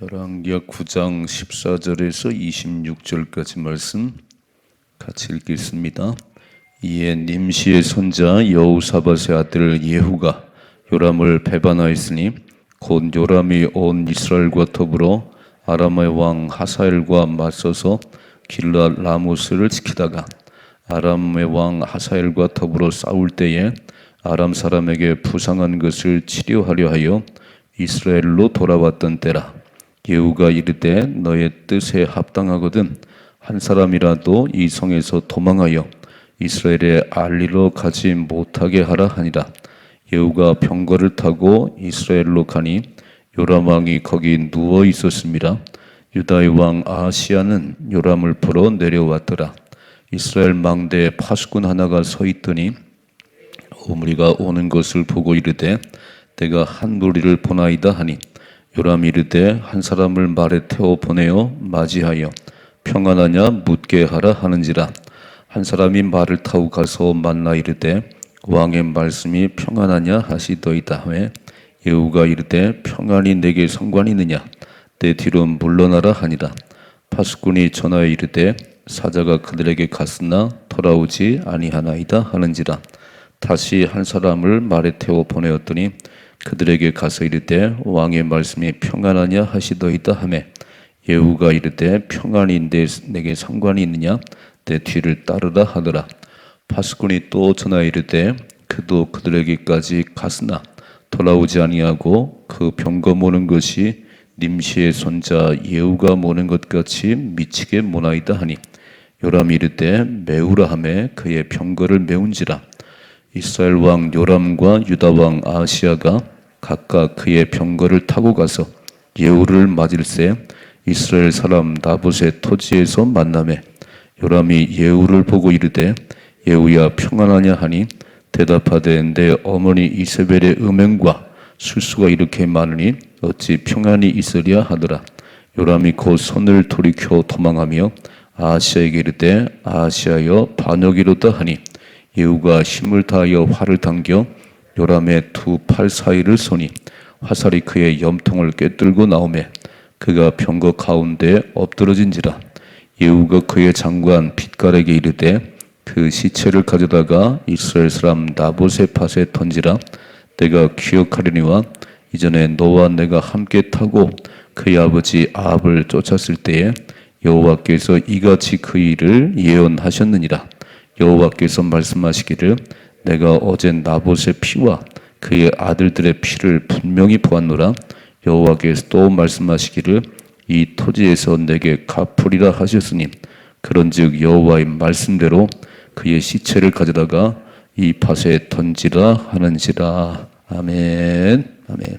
열왕기하 9장 14절에서 26절까지 말씀 같이 읽겠습니다. 이에 님시의 손자 여우사밧의 아들 예후가 요람을 배반하였으니 곧 요람이 온 이스라엘과 더불어 아람의 왕 하사엘과 맞서서 길라 라모스를 지키다가 아람의 왕 하사엘과 더불어 싸울 때에 아람 사람에게 부상한 것을 치료하려 하여 이스라엘로 돌아왔던 때라 예후가 이르되 너의 뜻에 합당하거든 한 사람이라도 이 성에서 도망하여 이스라엘에 알리러 가지 못하게 하라 하니라. 예후가 병거를 타고 이스라엘로 가니 요람 왕이 거기 누워 있었습니다. 유다의 왕 아하시아는 요람을 보러 내려왔더라. 이스라엘 망대에 파수꾼 하나가 서 있더니 오므리가 오는 것을 보고 이르되 내가 한 무리를 보나이다 하니 요람이 이르되 한 사람을 말에 태워 보내어 맞이하여 평안하냐 묻게 하라 하는지라. 한 사람이 말을 타고 가서 만나 이르되 왕의 말씀이 평안하냐 하시더이다 하매 예후가 이르되 평안이 내게 상관이 있느냐? 내 뒤로 물러나라 하니라. 파수꾼이 전하여 이르되 사자가 그들에게 갔으나 돌아오지 아니하나이다 하는지라. 다시 한 사람을 말에 태워 보내었더니 그들에게 가서 이르되 왕의 말씀이 평안하냐 하시더이다 하매 예후가 이르되 평안이 내, 내게 상관이 있느냐? 내 뒤를 따르라 하더라. 파수꾼이 또 전하 이르되 그도 그들에게까지 갔으나 돌아오지 아니하고 그 병거 모는 것이 님시의 손자 예후가 모는 것 같이 미치게 모나이다 하니 요람이 이르되 메우라 하매 그의 병거를 메운지라 이스라엘 왕 요람과 유다 왕 아시아가 각각 그의 병거를 타고 가서 예후를 맞을새 이스라엘 사람 나봇의 토지에서 만남에 요람이 예후를 보고 이르되 예후야 평안하냐 하니 대답하되 내 어머니 이세벨의 음행과 술수가 이렇게 많으니 어찌 평안이 있으랴 하더라. 요람이 곧 손을 돌이켜 도망하며 아시아에게 이르되 아시아여 반역이로다 하니 예후가 힘을 다하여 활을 당겨 요람의 두 팔 사이를 쏘니 화살이 그의 염통을 꿰뚫고 나오매 그가 병거 가운데 엎드러진지라 예후가 그의 장관 빛깔에게 이르되 그 시체를 가져다가 이스라엘 사람 나봇의 밭에 던지라 내가 기억하려니와 이전에 너와 내가 함께 타고 그의 아버지 아합을 쫓았을 때에 여호와께서 이같이 그 일을 예언하셨느니라 여호와께서 말씀하시기를 내가 어제 나봇의 피와 그의 아들들의 피를 분명히 보았노라. 여호와께서 또 말씀하시기를 이 토지에서 내게 갚으리라 하셨으니 그런즉 여호와의 말씀대로 그의 시체를 가져다가 이 밭에 던지라 하는지라. 아멘. 아멘.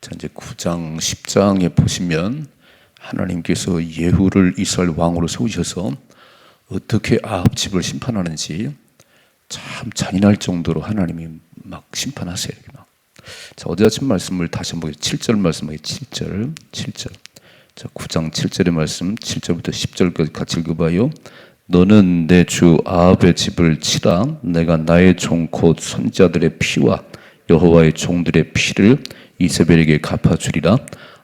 자 이제 9장 10장에 보시면 하나님께서 예후를 이스라엘 왕으로 세우셔서 어떻게 아합 집을 심판하는지 참 잔인할 정도로 하나님이 막 심판하세요. 자, 어제 아침 말씀을 다시 한번 7절 말씀하게 7절, 7절. 자, 9장 7절의 말씀 7절부터 10절까지 같이 읽어봐요. 너는 내 주 아합의 집을 치라. 내가 나의 종 곧 선자들의 피와 여호와의 종들의 피를 이세벨에게 갚아주리라.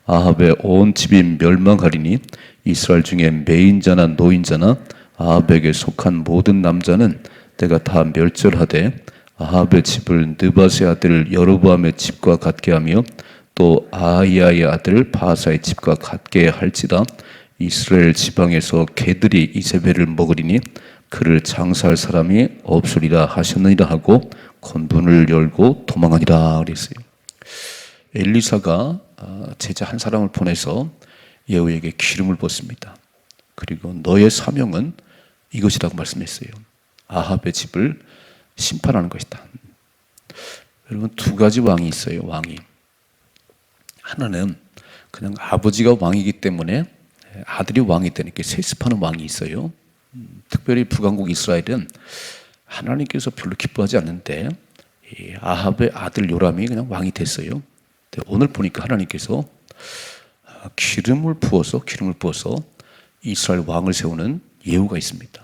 아합의 온 집이 멸망하리니 이스라엘 중에 매인자나 노인자나 아합에게 속한 모든 남자는 내가 다 멸절하되 아합의 집을 느바스의 아들 여로보암의 집과 같게 하며 또 아이야의 아들 바사의 집과 같게 할지라 이스라엘 지방에서 개들이 이세벨을 먹으리니 그를 장사할 사람이 없으리라 하셨느니라 하고 건문을 열고 도망하니라 그랬어요. 엘리사가 아, 제자 한 사람을 보내서 예후에게 기름을 붓습니다. 그리고 너의 사명은 이것이라고 말씀했어요. 아합의 집을 심판하는 것이다. 여러분 두 가지 왕이 있어요. 왕이 하나는 그냥 아버지가 왕이기 때문에 아들이 왕이 되니까 세습하는 왕이 있어요. 특별히 북왕국 이스라엘은 하나님께서 별로 기뻐하지 않는데 아합의 아들 요람이 그냥 왕이 됐어요. 오늘 보니까 하나님께서 기름을 부어서 기름을 부어서 이스라엘 왕을 세우는 예후가 있습니다.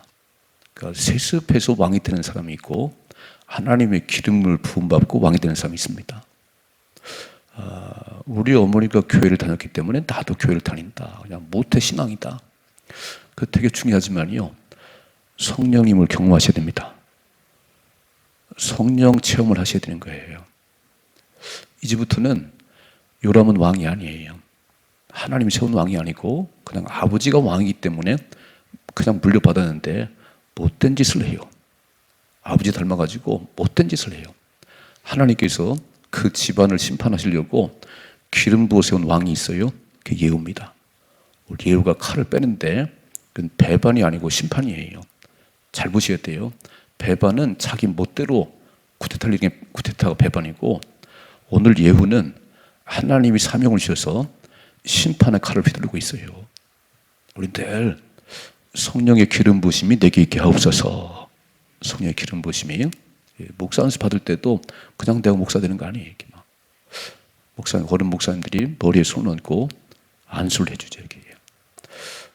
그러니까 세습해서 왕이 되는 사람이 있고 하나님의 기름을 부음받고 왕이 되는 사람이 있습니다. 아, 우리 어머니가 교회를 다녔기 때문에 나도 교회를 다닌다. 그냥 모태 신앙이다. 그 되게 중요하지만요. 성령님을 경험하셔야 됩니다. 성령 체험을 하셔야 되는 거예요. 이제부터는 요람은 왕이 아니에요. 하나님이 세운 왕이 아니고 그냥 아버지가 왕이기 때문에 그냥 물려받았는데 못된 짓을 해요. 아버지 닮아가지고 못된 짓을 해요. 하나님께서 그 집안을 심판하시려고 기름 부어 세운 왕이 있어요. 그 예후입니다. 예후가 칼을 빼는데 그건 배반이 아니고 심판이에요. 잘 보셔야 돼요. 배반은 자기 멋대로 이게 쿠데타가 배반이고 오늘 예후는 하나님이 사명을 주셔서 심판의 칼을 휘두르고 있어요. 우리 늘 성령의 기름 부심이 내게 있게 하옵소서. 성령의 기름 부심이 예, 목사 연수 받을 때도 그냥 내가 목사 되는 거 아니에요. 이렇게 막. 목사 어른 목사님들이 머리에 손 얹고 안수를 해주죠. 이렇게.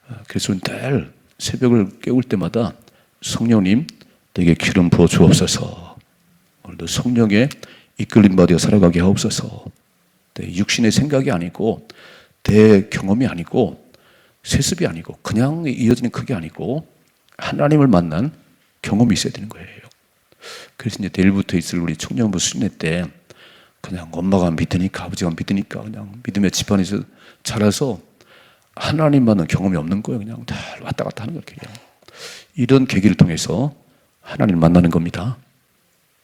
아, 그래서 늘 새벽을 깨울 때마다 성령님 내게 기름 부어 주옵소서. 오늘도 성령의 이끌림 받아 살아가게 하옵소서. 내 육신의 생각이 아니고 내 경험이 아니고 세습이 아니고 그냥 이어지는 그게 아니고 하나님을 만난 경험이 있어야 되는 거예요. 그래서 이제 내일부터 있을 우리 청년부 순회 때 그냥 엄마가 믿으니까 아버지가 믿으니까 그냥 믿음의 집안에서 자라서 하나님 만난 경험이 없는 거예요. 그냥 다 왔다 갔다 하는 거예요. 이런 계기를 통해서 하나님을 만나는 겁니다.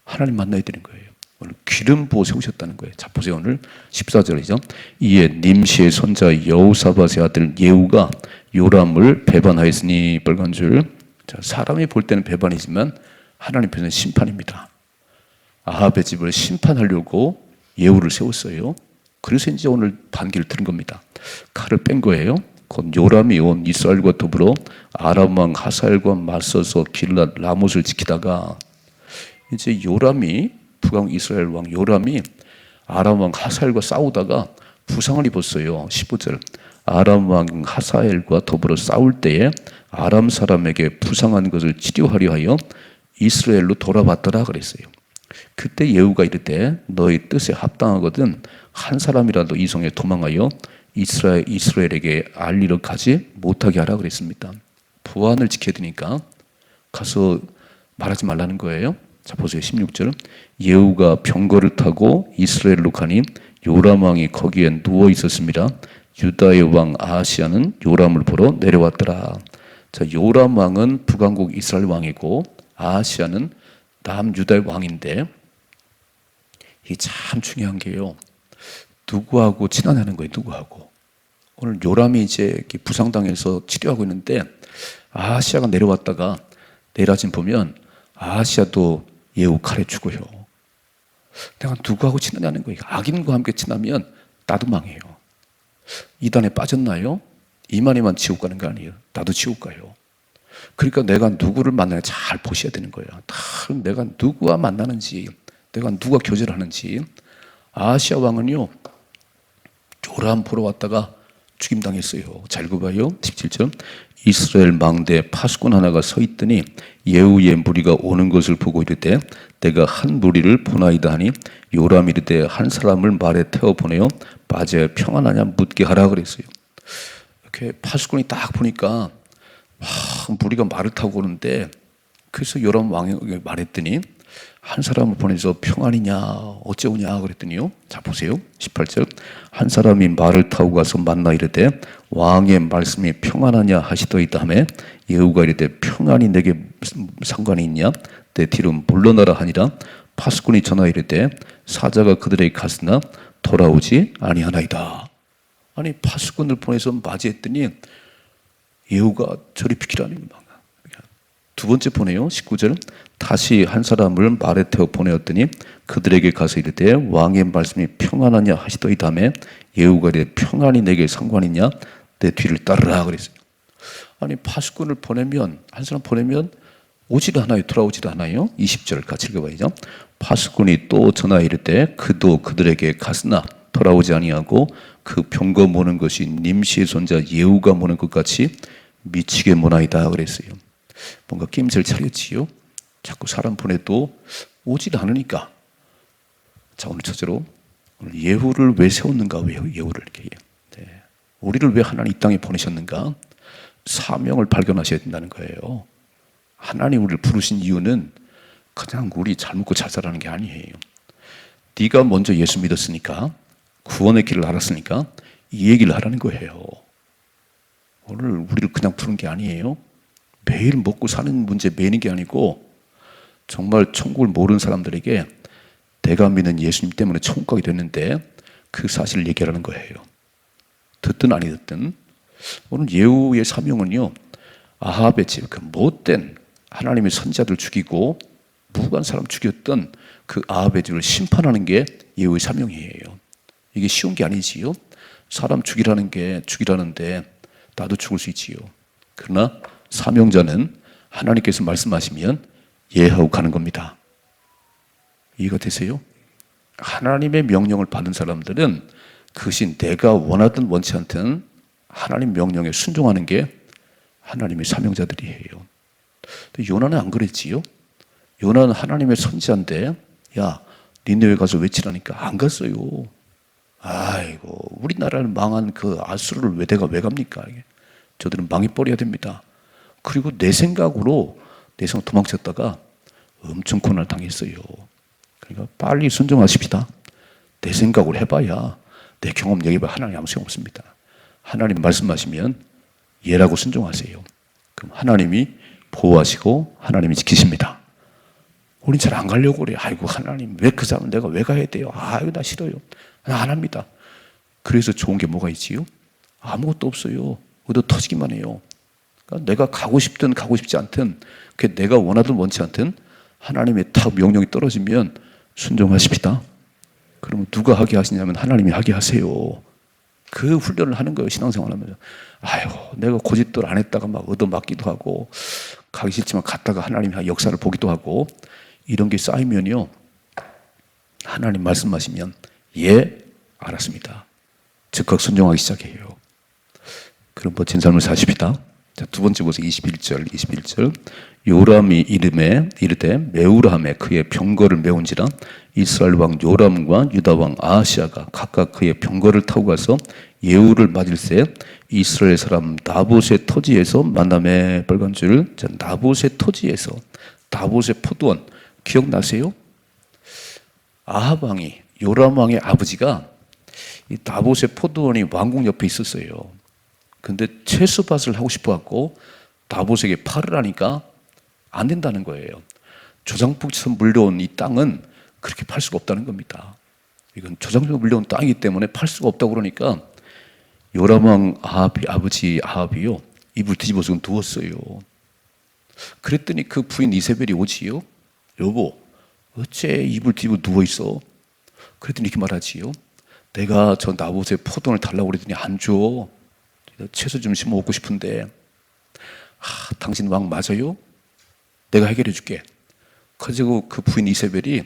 하나님 만나야 되는 거예요. 오늘 기름 부어 세우셨다는 거예요. 자, 보세요. 오늘 14절이죠. 이에 님시의 손자 여우사밧의 아들 예후가 요람을 배반하였으니 빨간 줄. 자, 사람이 볼 때는 배반이지만 하나님 편은 심판입니다. 아합의 집을 심판하려고 예후를 세웠어요. 그래서 이제 오늘 반기를 들은 겁니다. 칼을 뺀 거예요. 곧 요람이 온 이스라엘과 더불어 아람 왕 하사엘과 맞서서 길랏 라못을 지키다가 이제 요람이 북왕 이스라엘 왕 요람이 아람 왕 하사엘과 싸우다가 부상을 입었어요. 15절. 아람 왕 하사엘과 더불어 싸울 때에 아람 사람에게 부상한 것을 치료하려 하여 이스라엘로 돌아왔더라 그랬어요. 그때 예후가 이르되 너희 뜻에 합당하거든 한 사람이라도 이성에 도망하여 이스라엘 이스라엘에게 알리러 가지 못하게 하라 그랬습니다. 부안을 지켜야 되니까 가서 말하지 말라는 거예요. 자 보세요 16절 예후가 병거를 타고 이스라엘로 가니 요람 왕이 거기에 누워 있었습니다. 유다의 왕 아하시아는 요람을 보러 내려왔더라. 자 요람 왕은 북왕국 이스라엘 왕이고 아하시아는 남 유다의 왕인데 이게 참 중요한 게요. 누구하고 친하냐는 거예요. 누구하고. 오늘 요람이 이제 부상당해서 치료하고 있는데 아하시아가 내려왔다가 내라진 보면 아하시아도 예후 칼에 죽어요. 내가 누구하고 친하냐는 거예요. 악인과 함께 친하면 나도 망해요. 이단에 빠졌나요? 이만희만 지옥 가는 거 아니에요. 나도 지옥 가요. 그러니까 내가 누구를 만나야 잘 보셔야 되는 거예요. 다 내가 누구와 만나는지, 내가 누가 교제를 하는지. 아시아 왕은요, 조람 보러 왔다가 죽임당했어요. 잘 봐요. 17절. 이스라엘 망대 파수꾼 하나가 서 있더니 예후의 무리가 오는 것을 보고 이르되 내가 한 무리를 보나이다 하니 요람 이르되 한 사람을 말에 태워 보내어 빠져 평안하냐 묻게 하라 그랬어요. 이렇게 파수꾼이 딱 보니까 막 무리가 말을 타고 오는데 그래서 요람 왕에게 말했더니 한 사람을 보내서 평안이냐 어째오냐 그랬더니요. 자 보세요. 18절 한 사람이 말을 타고 가서 만나 이르되 왕의 말씀이 평안하냐 하시더이다 하매 예후가 이르되 평안이 내게 상관이 있냐 내 뒤로 물러나라 하니라 파수꾼이 전하 이르되 사자가 그들에게 갔으나 돌아오지 아니하나이다. 아니 파수꾼을 보내서 맞이했더니 예후가 저리 비키라는 겁니다. 두 번째 보내요. 19절. 다시 한 사람을 태워 보내었더니 그들에게 가서 이르되 왕의 말씀이 평안하냐 하시더이다매 예후가 이르되 평안이 내게 상관이냐 내 뒤를 따르라 그랬어요. 아니 파수꾼을 보내면 한 사람 보내면 오지도 않아요. 돌아오지도 않아요. 20절 같이 읽어봐야죠. 파수꾼이 또 전하 이르되 그도 그들에게 갔으나 돌아오지 아니하고 그 병거 모는 것이 님시의 손자 예후가 모는 것 같이 미치게 모나이다 그랬어요. 뭔가 낌새를 차렸지요. 자꾸 사람 보내도 오질 않으니까. 자, 오늘 첫째로 오늘 예후를 왜 세웠는가? 왜 예후를 이렇게? 네. 우리를 왜 하나님 이 땅에 보내셨는가? 사명을 발견하셔야 된다는 거예요. 하나님 우리를 부르신 이유는 그냥 우리 잘 먹고 잘 살라는 게 아니에요. 네가 먼저 예수 믿었으니까 구원의 길을 알았으니까 이 얘기를 하라는 거예요. 오늘 우리를 그냥 부른 게 아니에요. 매일 먹고 사는 문제 매는 게 아니고 정말 천국을 모르는 사람들에게 내가 믿는 예수님 때문에 천국 가게 됐는데 그 사실을 얘기하라는 거예요. 듣든 아니 듣든 오늘 예후의 사명은요 아합의 집, 그 못된 하나님의 선자들 죽이고 무관 사람 죽였던 그 아합의 집을 심판하는 게 예후의 사명이에요. 이게 쉬운 게 아니지요. 사람 죽이라는 게 죽이라는데 나도 죽을 수 있지요. 그러나 사명자는 하나님께서 말씀하시면 예하고 가는 겁니다. 이해가 되세요? 하나님의 명령을 받은 사람들은 그것이 내가 원하든 원치 않든 하나님 명령에 순종하는 게 하나님의 사명자들이에요. 근데 요나는 안 그랬지요? 요나는 하나님의 선지자인데, 야, 니네왜 가서 외치라니까 안 갔어요. 아이고, 우리나라를 망한 그 아수르를 왜 내가 왜 갑니까? 저들은 망해버려야 됩니다. 그리고 내 생각으로 내 생각 도망쳤다가 엄청 고난을 당했어요. 그러니까 빨리 순종하십시다. 내 생각을 해봐야 내 경험 얘기해봐 하나님 아무 소용 없습니다. 하나님 말씀하시면 예라고 순종하세요. 그럼 하나님이 보호하시고 하나님이 지키십니다. 우린 잘 안 가려고 그래. 아이고 하나님 왜 그 사람 내가 왜 가야 돼요? 아이고 나 싫어요. 나 안 합니다. 그래서 좋은 게 뭐가 있지요? 아무것도 없어요. 의도 터지기만 해요. 그러니까 내가 가고 싶든 가고 싶지 않든 그 내가 원하든 원치 않든 하나님의 탁 명령이 떨어지면 순종하십시다. 그러면 누가 하게 하시냐면 하나님이 하게 하세요. 그 훈련을 하는 거예요. 신앙생활 하면서. 아유, 내가 고집들 안 했다가 막 얻어맞기도 하고, 가기 싫지만 갔다가 하나님의 역사를 보기도 하고, 이런 게 쌓이면요. 하나님 말씀하시면, 예, 알았습니다. 즉각 순종하기 시작해요. 그럼 멋진 삶을 사십시다. 자, 두 번째 보세요. 21절, 21절. 요람이 이름에 이르되 메우라함에 그의 병거를 메운지라 이스라엘 왕 요람과 유다 왕 아하시아가 각각 그의 병거를 타고 가서 예후를 맞을새 이스라엘 사람 나봇의 토지에서 만남의 빨간줄 자, 나봇의 토지에서 나봇의 포도원 기억나세요? 아합 왕이 요람 왕의 아버지가 이 나봇의 포도원이 왕궁 옆에 있었어요. 근데 채수밭을 하고 싶어 갖고 나봇에게 팔을 하니까 안 된다는 거예요. 조장풍처럼 물려온 이 땅은 그렇게 팔 수가 없다는 겁니다. 이건 조장풍 물려온 땅이기 때문에 팔 수가 없다고 그러니까 요람왕 아합이, 아버지 아합이요. 입을 뒤집어서 누웠어요. 그랬더니 그 부인 이세벨이 오지요. 여보, 어째 입을 뒤집어 누워있어? 그랬더니 이렇게 말하지요. 내가 저 나봇에 포도를 달라고 그랬더니 안 줘. 채소 좀 심어 먹고 싶은데, 아, 당신 왕 맞아요? 내가 해결해 줄게. 그래서 그 부인 이세벨이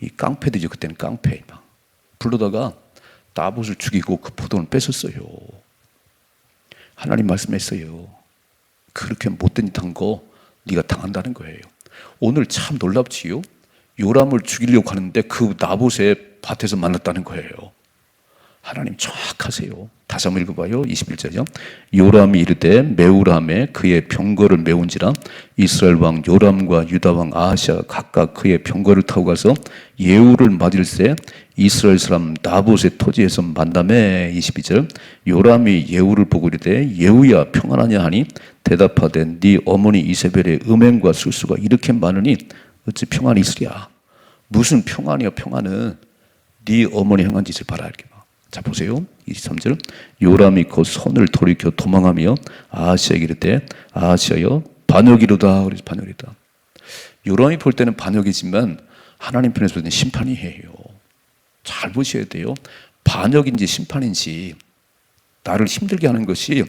이 깡패들이죠. 그때는 깡패. 막 불러다가 나봇을 죽이고 그 포도를 뺏었어요. 하나님 말씀했어요. 그렇게 못된 짓 한 거 네가 당한다는 거예요. 오늘 참 놀랍지요? 요람을 죽이려고 하는데 그 나봇의 밭에서 만났다는 거예요. 하나님 정확하세요. 다시 한번 읽어봐요. 21절이요. 요람이 이르되 메우람에 그의 병거를 메운지라 이스라엘 왕 요람과 유다 왕 아하시아 각각 그의 병거를 타고 가서 예후를 맞을새 이스라엘 사람 나봇의 토지에서 만남에 22절 요람이 예후를 보고 이르되 예후야 평안하냐 하니 대답하되 네 어머니 이세벨의 음행과 술수가 이렇게 많으니 어찌 평안이 있으랴 무슨 평안이야 평안은 네 어머니 행한 짓을 봐라 이렇게 자 보세요. 23절 요람이 그 손을 돌이켜 도망하며 아하시아에게 이르되 아하시아여 반역이로다 그래서 반역이다. 요람이 볼 때는 반역이지만 하나님 편에서 보는 심판이에요. 잘 보셔야 돼요. 반역인지 심판인지 나를 힘들게 하는 것이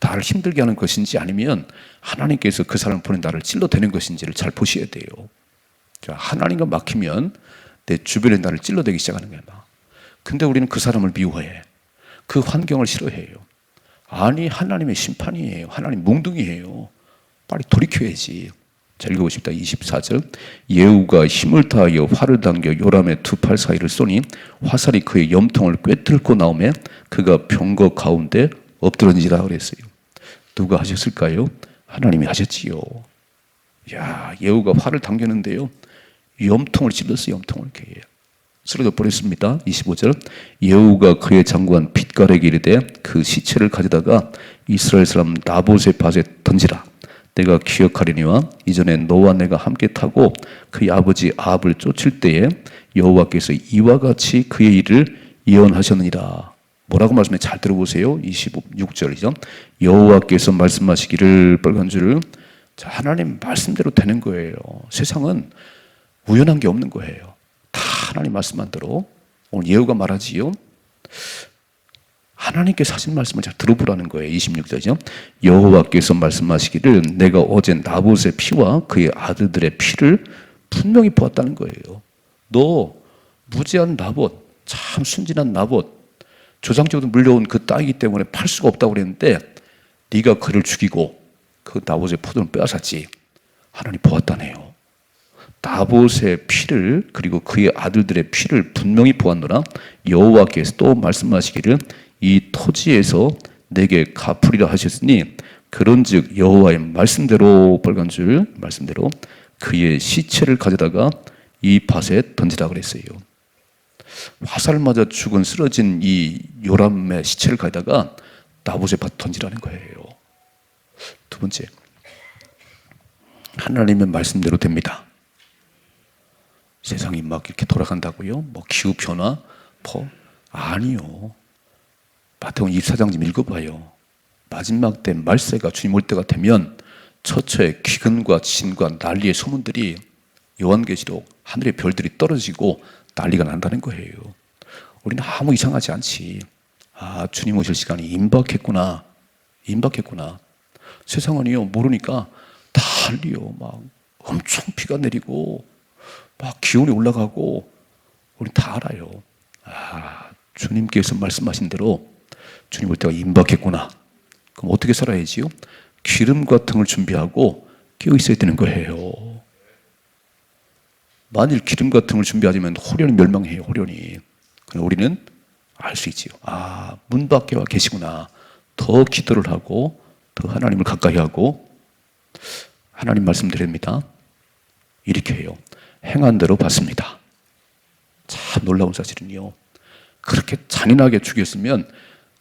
나를 힘들게 하는 것인지 아니면 하나님께서 그 사람을 보낸 나를 찔러대는 것인지를 잘 보셔야 돼요. 하나님과 막히면 내 주변에 나를 찔러대기 시작하는 거야. 근데 우리는 그 사람을 미워해. 그 환경을 싫어해요. 아니, 하나님의 심판이에요. 하나님 몽둥이에요. 빨리 돌이켜야지. 자, 읽어보십니다. 24절. 예후가 힘을 다하여 활을 당겨 요람의 두 팔 사이를 쏘니 화살이 그의 염통을 꿰뚫고 나오매 그가 병거 가운데 엎드러지라 그랬어요. 누가 하셨을까요? 하나님이 하셨지요. 야, 예후가 활을 당겼는데요. 염통을 찔렀어요. 염통을 이렇게. 쓰러져 버렸습니다. 25절. 예후가 그의 장관 핏가래기 이르되 그 시체를 가져다가 이스라엘 사람 나봇의 밭에 던지라. 내가 기억하리니와 이전에 너와 내가 함께 타고 그의 아버지 아합을 쫓을 때에 여호와께서 이와 같이 그의 일을 예언하셨느니라. 뭐라고 말씀해? 잘 들어보세요. 26절이죠. 여호와께서 말씀하시기를 빨간 줄을 자, 하나님 말씀대로 되는 거예요. 세상은 우연한 게 없는 거예요. 다 하나님 말씀만 대로. 오늘 예후가 말하지요. 하나님께서 하신 말씀을 잘 들어보라는 거예요. 26절이죠. 여호와께서 말씀하시기를 내가 어제 나봇의 피와 그의 아들들의 피를 분명히 보았다는 거예요. 너 무지한 나봇, 참 순진한 나봇, 조상적으로 물려온 그 땅이기 때문에 팔 수가 없다고 그랬는데 네가 그를 죽이고 그 나봇의 포도를 빼앗았지. 하나님 보았다네요. 나봇의 피를 그리고 그의 아들들의 피를 분명히 보았노라 여호와께서 또 말씀하시기를 이 토지에서 내게 갚으리라 하셨으니 그런즉 여호와의 말씀대로 빨간 줄 말씀대로 그의 시체를 가져다가 이 밭에 던지라 그랬어요. 화살 맞아 죽은 쓰러진 이 요람의 시체를 가져다가 나봇의 밭 던지라는 거예요. 두 번째, 하나님의 말씀대로 됩니다. 세상이 막 이렇게 돌아간다고요? 뭐 기후 변화, 뭐 아니요. 마태복음 24장 좀 읽어봐요. 마지막 때 말세가 주님 올 때가 되면 처처에 기근과 진과 난리의 소문들이 요한계시록 하늘의 별들이 떨어지고 난리가 난다는 거예요. 우리는 아무 이상하지 않지. 아 주님 오실 시간이 임박했구나. 임박했구나. 세상은요 모르니까 난리요. 막 엄청 비가 내리고 막 기온이 올라가고 우리 다 알아요. 아 주님께서 말씀하신 대로 주님 올 때가 임박했구나. 그럼 어떻게 살아야지요? 기름과 등을 준비하고 끼어 있어야 되는 거예요. 만일 기름과 등을 준비하지만 호련이 멸망해요. 호련이. 그럼 우리는 알 수 있지요. 아, 문 밖에 와 계시구나. 더 기도를 하고 더 하나님을 가까이 하고 하나님 말씀드립니다. 이렇게 해요. 행한 대로 받습니다. 참 놀라운 사실은요. 그렇게 잔인하게 죽였으면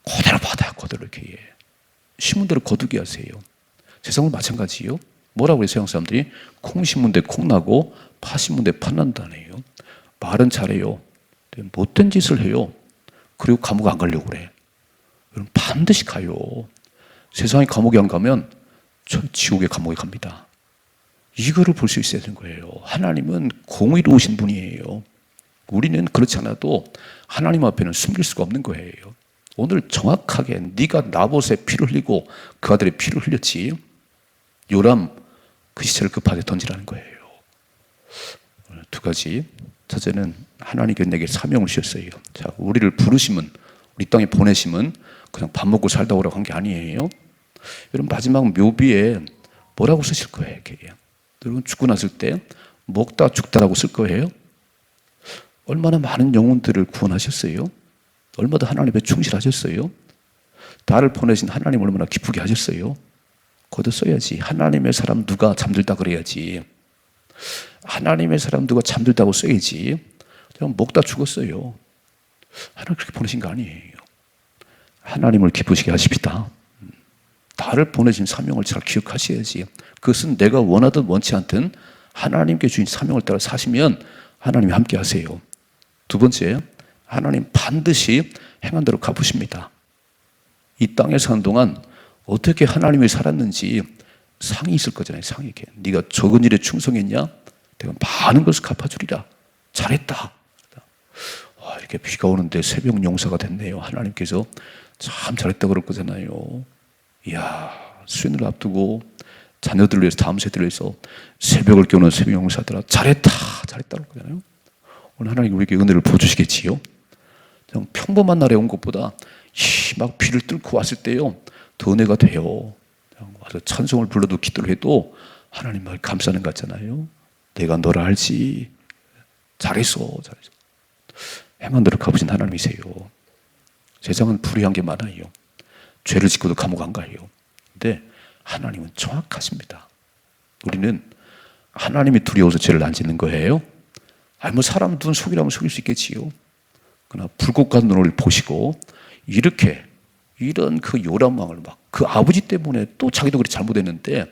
그대로 받아요. 그대로 이렇게. 심은 대로 거두게 하세요. 세상은 마찬가지요. 뭐라고 해요, 세상 사람들이? 콩 심은 데 콩 나고 파 심은 데 파 난다네요. 말은 잘해요. 못된 짓을 해요. 그리고 감옥 안 가려고 그래. 여러분 반드시 가요. 세상에 감옥에 안 가면 저 지옥의 감옥에 갑니다. 이거를 볼 수 있어야 되는 거예요. 하나님은 공의로우신 분이에요. 우리는 그렇지 않아도 하나님 앞에는 숨길 수가 없는 거예요. 오늘 정확하게 네가 나봇의 피를 흘리고 그 아들의 피를 흘렸지. 요람 그 시체를 그 밭에 던지라는 거예요. 두 가지. 첫째는 하나님께 내게 사명을 주셨어요. 자, 우리를 부르심은 우리 땅에 보내심은 그냥 밥 먹고 살다 오라고 한 게 아니에요. 여러분 마지막 묘비에 뭐라고 쓰실 거예요, 이게. 여러분 죽고 났을 때 먹다 죽다라고 쓸 거예요. 얼마나 많은 영혼들을 구원하셨어요. 얼마나 하나님에 충실하셨어요. 나를 보내신 하나님 얼마나 기쁘게 하셨어요. 거기다 써야지. 하나님의 사람 누가 잠들다 그래야지. 하나님의 사람 누가 잠들다고 써야지. 그냥 먹다 죽었어요. 하나님 그렇게 보내신 거 아니에요. 하나님을 기쁘시게 하십니다. 나를 보내신 사명을 잘 기억하셔야지. 그것은 내가 원하든 원치 않든 하나님께 주신 사명을 따라 사시면 하나님이 함께 하세요. 두 번째, 하나님 반드시 행한 대로 갚으십니다. 이 땅에 사는 동안 어떻게 하나님이 살았는지 상이 있을 거잖아요. 이렇게. 네가 적은 일에 충성했냐? 내가 많은 것을 갚아주리라. 잘했다. 와, 이렇게 비가 오는데 새벽 용사가 됐네요. 하나님께서 참 잘했다 그럴 거잖아요. 이야, 수련을 앞두고 자녀들을 위해서 다음 세대를 위해서 새벽을 깨우는 새벽 용사들아 잘했다, 잘했다 그럴 거잖아요. 오늘 하나님 우리에게 은혜를 부어주시겠지요? 평범한 날에 온 것보다 막 비를 뚫고 왔을 때요 더 은혜가 돼요. 와서 찬송을 불러도 기도를 해도 하나님 말 감싸는 것 같잖아요. 내가 너를 알지. 잘했어, 잘했어. 행한 대로 갚으신 하나님이세요. 세상은 불의한 게 많아요. 죄를 짓고도 감옥 안 가요. 근데 하나님은 정확하십니다. 우리는 하나님이 두려워서 죄를 안 짓는 거예요. 아니 뭐 사람 눈 속이라면 속일 수 있겠지요. 그러나 같은 눈을 보시고 이렇게 이런 그 요란 왕을 막 그 아버지 때문에 또 자기도 그렇게 잘못했는데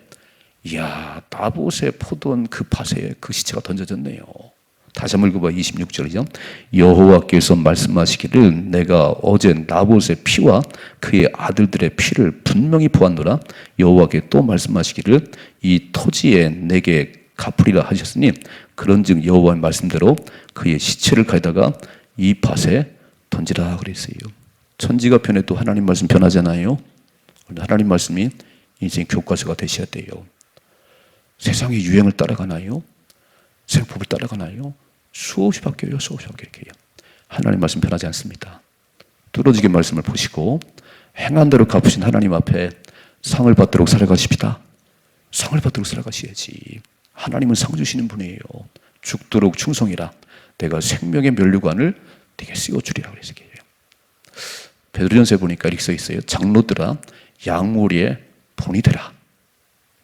이야 나봇의 포도원 그 밭에 그 시체가 던져졌네요. 다시 한번 읽어봐 26절이죠. 여호와께서 말씀하시기를 내가 어제 나봇의 피와 그의 아들들의 피를 분명히 보았노라. 여호와께 또 말씀하시기를 이 토지에 내게 갚으리라 하셨으니 그런즉 여호와의 말씀대로 그의 시체를 가져다가 이 밭에 던지라 그랬어요. 천지가 변해도 하나님 말씀 변하잖아요. 하나님 말씀이 인생 교과서가 되셔야 돼요. 세상의 유행을 따라가나요? 생법을 따라가나요? 수없이 바뀌어요. 수없이 바뀌어요. 하나님 말씀 변하지 않습니다. 뚫어지게 말씀을 보시고 행한 대로 갚으신 하나님 앞에 상을 받도록 살아가십시다. 상을 받도록 살아가셔야지. 하나님은 상 주시는 분이에요. 죽도록 충성이라. 내가 생명의 면류관을 네게 씌워주리라 그랬어요. 베드로전서에 보니까 이렇게 써 있어요. 장로들아 양무리의 본이 되라.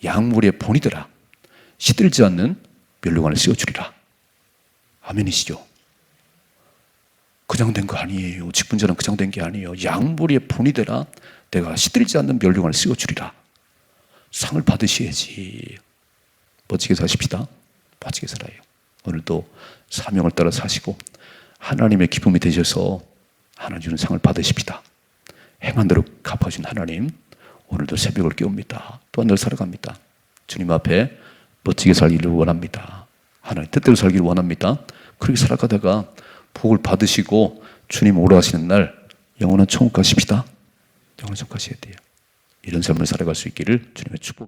양무리의 본이 되라. 시들지 않는 면류관을 씌워주리라. 아멘이시죠? 그냥 된 거 아니에요. 직분자는 그냥 된 게 아니에요. 양무리의 본이 되라. 내가 시들지 않는 면류관을 씌워주리라. 상을 받으셔야지. 멋지게 사십시다. 멋지게 살아요. 오늘도 사명을 따라 사시고 하나님의 기쁨이 되셔서 하나님 주는 상을 받으십시다. 행한 대로 갚아준 하나님 오늘도 새벽을 깨웁니다. 또한 늘 살아갑니다. 주님 앞에 멋지게 살기를 원합니다. 하나님 뜻대로 살기를 원합니다. 그렇게 살아가다가 복을 받으시고 주님 오래 하시는 날 영원한 천국 가십시다. 영원한 천국 가셔야 돼요. 이런 삶을 살아갈 수 있기를 주님의 축복.